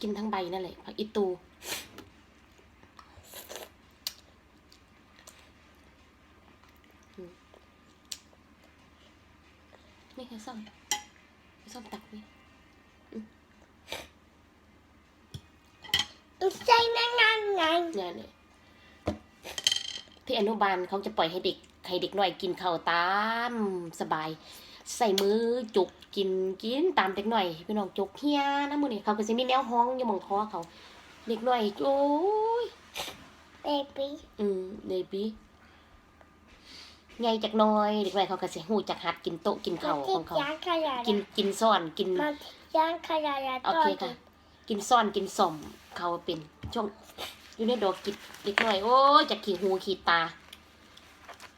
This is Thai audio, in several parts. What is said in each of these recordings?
กินทั้งใบนั่นแหละผักอีตูอืมนี่ค่ะส้มส้มตักนี่ใช่นั่นนั่นไงเนี่ยเนี่ยที่อนุบาลเขาจะปล่อยให้เด็ก ให้เด็กน้อยกินข้าวตามสบาย ใส่มือจุกกินกินตามเด็กหน่อยพี่น้องจุกเฮียนะมือนี่เขาก็จะมีแนวห้องอยู่หมองคอเขาเด็กหน่อยโอ้ยเบบี้อืมเดบี้ไงจากหน้อยเด็กน้อยเขาก็จะหูจักหัดกินโต๊ะกินมาข้าวขที่องเขาย่างขยะกินกินซ่อนกินมาที่ย่างขยะโอเคค่ะกินซ่อนกินส่อมเขาเป็นช่วงอยู่ในดอกกิดเด็กหน่อยโอ้ยจากขี่หูขี่ตา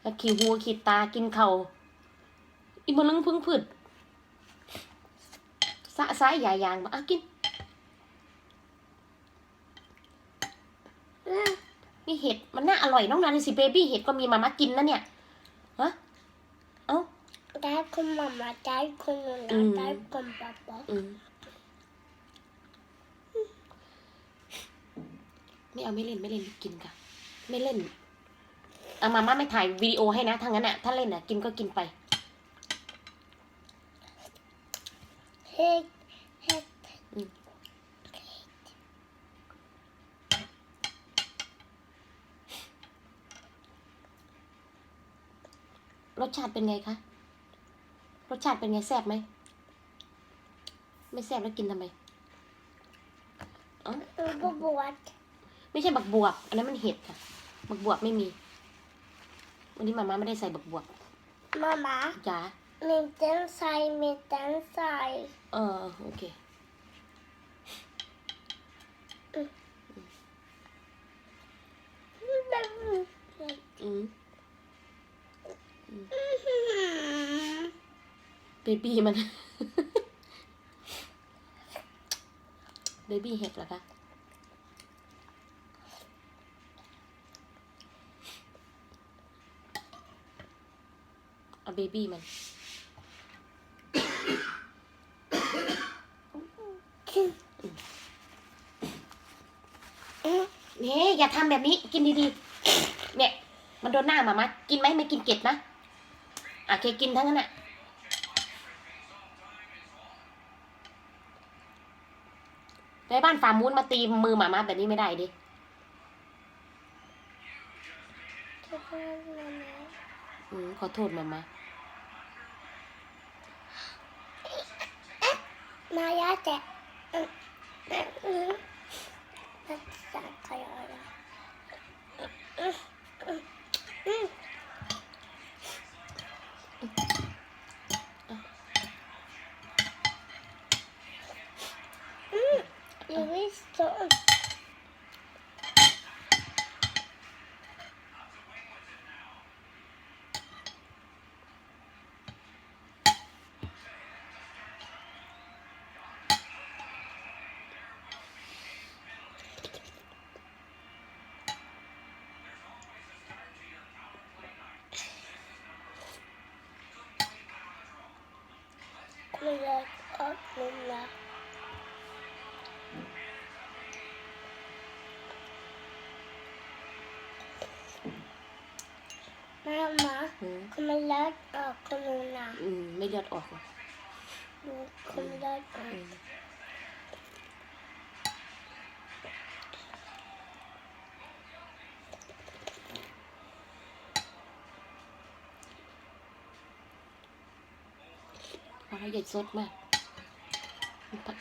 จากขี่หูขี่ตากินเขา วอีมะลึงพึ่งพืดสะซ้ายยายางมาอะกินอืมนี่เห็ดมันน่าอร่อยน้องนันสิเบบี้เห็ดก็มีมามากินนะเนี่ยฮะเอ้าได้คุณมาม่าได้คุณหนูอืมได้คุณป๊าป๊าอืมไม่เอาไม่เล่นไม่เล่นกินค่ะ ไม่เล่นเอามาม่าไม่ถ่ายวิดีโอให้นะถ้างั้นอะถ้าเล่นอะกินก็กินไป เฮ้เฮ้รสชาติเป็นไงคะรสชาติเป็นไงแซ่บไหมไม่แซ่บแล้วกินทำไมบวบวชไม่ใช่บักบวบ อันนั้นมันเห็ดค่ะ บักบวบไม่มี วันนี้มาม่าไม่ได้ใส่บักบวบมาม่าจ้า มีเต้นใส่มีเต้นใส่เออโอเคอืมเบบี้มัน เบบี้เห็ดเหรอคะ เอาเบบี้มัน เนี่ยอย่าทำแบบนี้กินดีๆ เนี่ย มันโดนหน้ามามากินไหมไม่กินเกล็ดนะอะเคกินทั้งนั้นอะไปบ้านฟาร์มมูนมาตีมือหมามาแบบนี้ไม่ได้ดิอืมขอโทษมามามายาแจะ อืมอืมภาษาใครอะไรอืมอืมอืมอืมลูวิสโตน คุณเลิกออกมุมละ มามาอืมคุณเลิกออกคุณลุงนะอืมไม่เลือดออกหรอกดูคุณเลิกอออืกมพอแล้วใหญ่สดมากผัก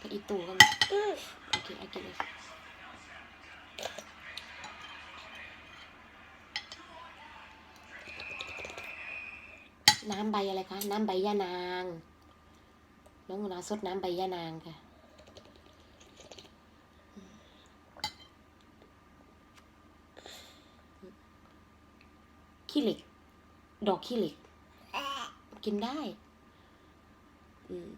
ผักอีตูก็มีอืมโอเคเอากินเลย น้ำใบอะไรคะ น้ำใบย่านาง น้องนูนาสดน้ำใบย่านางค่ะ ขี้เหล็ก ดอกขี้เหล็ก กินได้ อืม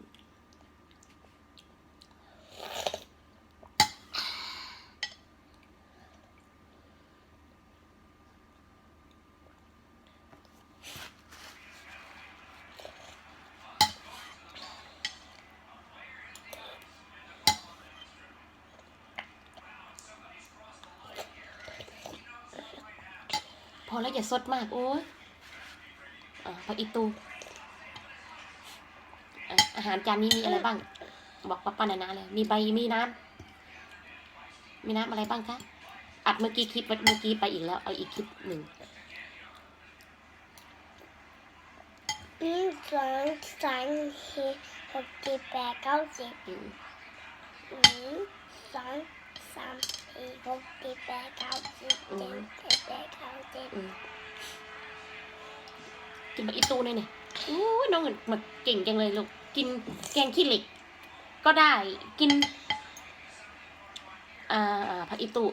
แล้วอย่าสดมาก โอ้ยอะผักอีตูอะอาหารจานนี้มีอะไรบ้าง บอกป้าป้านานาเลย มีใบมีน้ำมีน้ำอะไรบ้างคะอัดเมื่อกี้คลิปเมื่อกี้ไปอีกแล้ว เอาอีกคลิปหนึ่งหนึ่งสองสามสี่หกเจ็ดแปดเก้าสิบอืมหนึ่งสองสาม สี่หกเจ็ดแปดเก้าสิบเจ็ดเจ็ดแปดเก้าสิบอืมกินผักอีตูเลยเนี่ยโอ้น้องมันเก่งจังเลยลูก กินแกงขี้เหล็ก ก็ได้ กินอ่าอ่าผักอีตู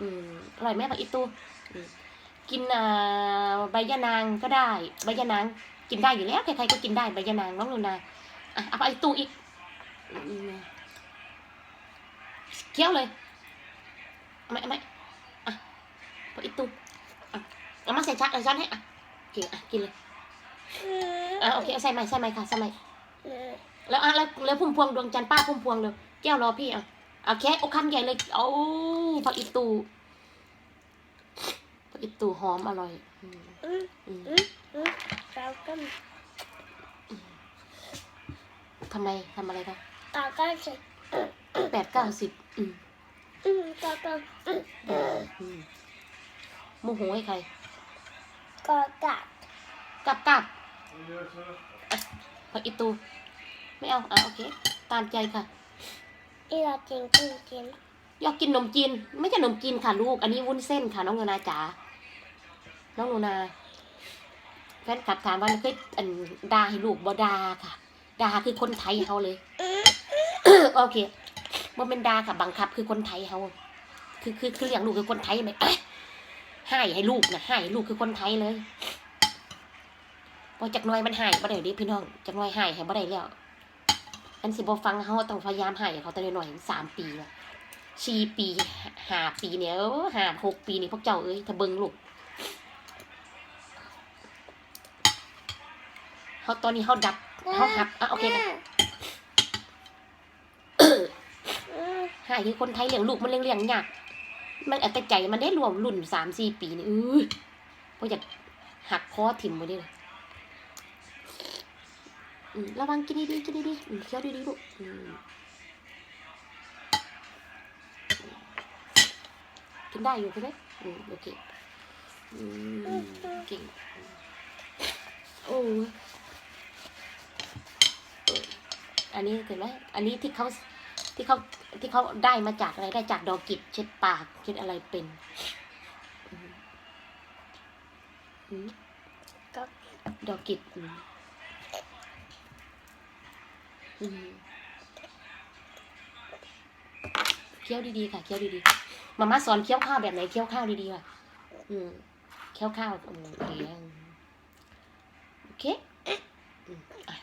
อืมอร่อยไหมผักอีตูกินอ่าใบยะนางก็ได้ ใบยะนาง กินได้อยู่แล้ว ใครๆก็กินได้ใบยะนางน้องลูนาอะเอาผักอีตูอีก อืม เคี้ยวเลยเอาไม่เอาไม่อะผักอีตูอะเอามาใส่ชักเอาช้อนให้อะกินอะกินเลยอะโอเคเอาใส่ใหม่ใส่ใหม่ค่ะใส่ใหม่อืมแล้วอะแล้วแล้วพุ่มพวงดวงจันทร์ป้าพุ่มพวงเลยแก้วรอพี่อะเอาแค่โอาคำใหญ่เลยเอาผักอีตูผักอีตูหอมอร่อยอืมอืมอืมอืมอืมเราก็ทำไมทำอะไรคะเราก็สิแปดเก้าสิบอืมอืมเราก็อื มอืมโมโหให้ใครก็กัดกลับกลับอะผักอีตู ไม่เอา อะ โอเค ตามใจค่ะที่เราจริงจริงจริงอยากกินขนมจีน ไม่ใช่ขนมจีนค่ะลูก อันนี้วุ้นเส้นค่ะ น้องโนนาจ๋า น้องโนนา แฟนคลับถามว่าเคยอันดาให้ลูกบอดาค่ะ ดาคือคนไทยเขาเลย โอเค บ่เป็นดาค่ะบังคับ คือคนไทยเขาคือคือคืออย่างลูกคือคนไทยไหมให้ให้ลูกนะให้ลูกคือคนไทยเลยพอจากน้อยมันให้บ่ได้ดิพี่น้องจากน้อยห้ให้บ่ได้แล้วอันสิบ่ฟังเขาต้องพยายามให้เขาแต่หน่อยสามปีละสี่ปีห้าปีเนี่ยเออห้าหกปีนี่พวกเจ้าเอ้ยถ้าเบิ่งลูกเขาตอนนี้เขาดับเขาหับอะโอเคค่ะ อืม หายคือคนไทยเลี้ยงลูกมันเลี้ยงเลี้ยงยากมันอาจจะใจมันได้รวมรุ่นสามสี่ปีนี่เออพราะอยากหักคอถิ่มไว้ดิเลยระวังกินดีๆกินดีๆเคี้ยวดีๆลูกกินได้อยู่ใช่ไหมโอเคเก่งโอ้อออันนี้เห็นไหมอันนี้ที่เขา ที่เขาที่เขาได้มาจากอะไรได้จากดอกกิจเช็ดปากเช็ดอะไรเป็นก็ดอกกิจอืมอืมเคี้ยวดีๆค่ะเคี้ยวดีๆมาม่าสอนเคี้ยวข้าวแบบไหนเคี้ยวข้าวดีๆว่ะอืมเคี้ยวข้าวอืมโอเคโอเค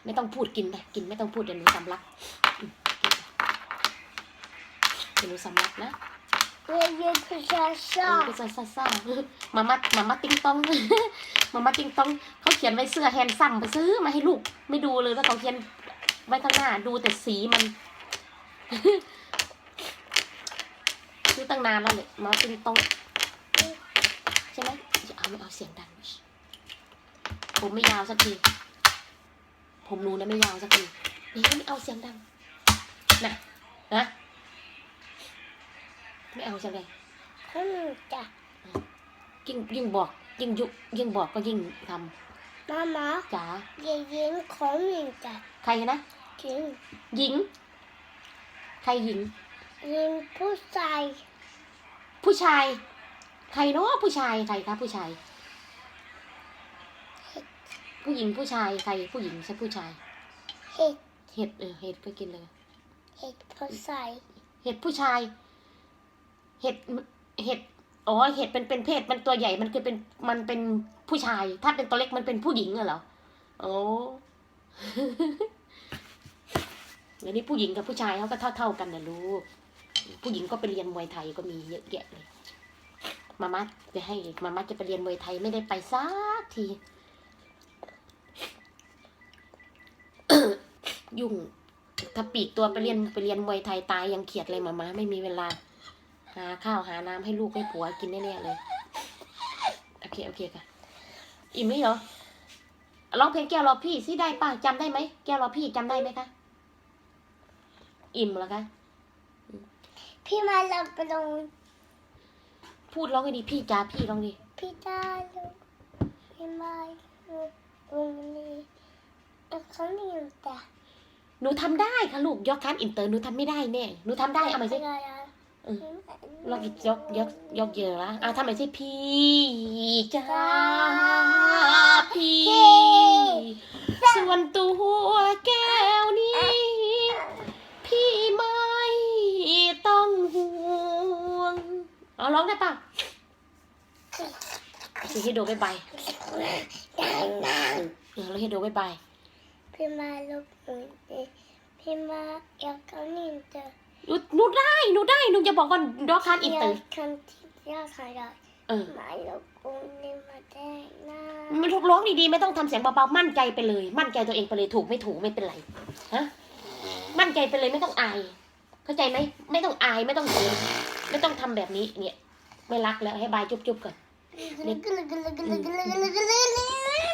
ไม่ต้องพูดกินไปกินไม่ต้องพูดเดี๋ยวหนูสำลักอืมกินไปเดี๋ยว หนูสำลักนะเรียนเรียนภาษาชาเออซ่าซ่าซ่ามามามามาติงตองมามาติงตองเขาเขียนไว้เสื้อแฮนซัมไปซื้อมาให้ลูก ไม่ดูเลยว่าเขาเขียนไว้ข้างหน้าดูแต่สีมัน ซื้อตั้งนานแล้วเลยมาติงตองใช่ไหมอย่าเอาไม่เอาเสียงดังผมไม่ยาวสักทีผมหนูนะไม่ยาวสักทีนี่ไม่เอาเสียงดังนะนะ ไม่เอาจังเลยอืมจ้ะยิ่งยิ่งบอกยิ่งยุยิ่งบอกก็ยิ่งทมามาำจ๋าเรียนเรียนของหนึ่งจ้ะใครนะจริงหญิง ใครหญิงเรียนผู้ชาย ผู้ชาย ใครเนาะผู้ชายใครคะผู้ชาย ผู้หญิงผู้ชายใครผู้หญิงใช่ผู้ชาย เห็ดเห็ดเออเห็ดก็กินเลย เห็ดผู้ชาย เห็ดผู้ชาย เห็ดเห็ดอ๋อเห็ดเป็นเป็นเพศมันตัวใหญ่มันคือเป็นมันเป็นผู้ชาย ถ้าเป็นตัวเล็กมันเป็นผู้หญิงเหรอโอ้เดี๋ยวนี้ผู้หญิงกับผู้ชายเขาก็เท่าเท่ากันนะลูกผู้หญิงก็ไปเรียนมวยไทยก็มีเยอะแยะเลยมาม่าจะให้มาม่าจะไปเรียนมวยไทยไม่ได้ไปสักที ยุ่งถ้าปีกตัวไปเรียนไปเรียนมวยไทยตายยังเขียดเลยมาม่าไม่มีเวลา หาข้าวหาน้ำให้ลูกให้ผัวกินแน่ๆเลยเคโอเคค่ะ อิ่มไหมเหรอร้องเพลงแก้วรอพี่สิได้ป่ะจำได้ไหมแก้วรอพี่จำได้ไหมคะอิ่มเหรอคะพี่มาเราไปลงพูดร้องให้ดีพี่จ้าพี่ร้องดีพี่ตาลงพี่มาลงนี่แล้วเขาไม่อยู่แต่หนูทำได้ค่ะลูกยกคันอินเตอร์หนูทำไม่ได้แน่หนูทำได้เอาไหมสิอะไรอะเออลองอีกยกยกยกเยอะละอะทำไมสิพี่จ้าพี่ส่ วนตัวแก้วนี้พี่ไม่ต้องห่วงเอาร้องได้ป่ะสิให้โดบายบายดังดังเออแล้วให้โดบายบาย พี่มาลงนี่พี่มาอยากเขานี่เจอหนูหนูได้หนูได้หนูจะบอกว่าดอกคันอินเตอร์คำที่ยากขนาดเออมาลงตรงนี้มาแต่งหน้ามันร้องดีๆไม่ต้องทำเสียงเบาๆมั่นใจไปเลย มั่นใจตัวเองไปเลยถูกไม่ถูกไม่เป็นไรฮะมั่นใจไปเลยไม่ต้องอาย เข้าใจไหมไม่ต้องอายไม่ต้องเขินไม่ต้องทำแบบนี้เนี่ยไม่รักแล้วให้บายจุ๊บๆก่อน กึลกึลกึลกึลกึลกึลกึล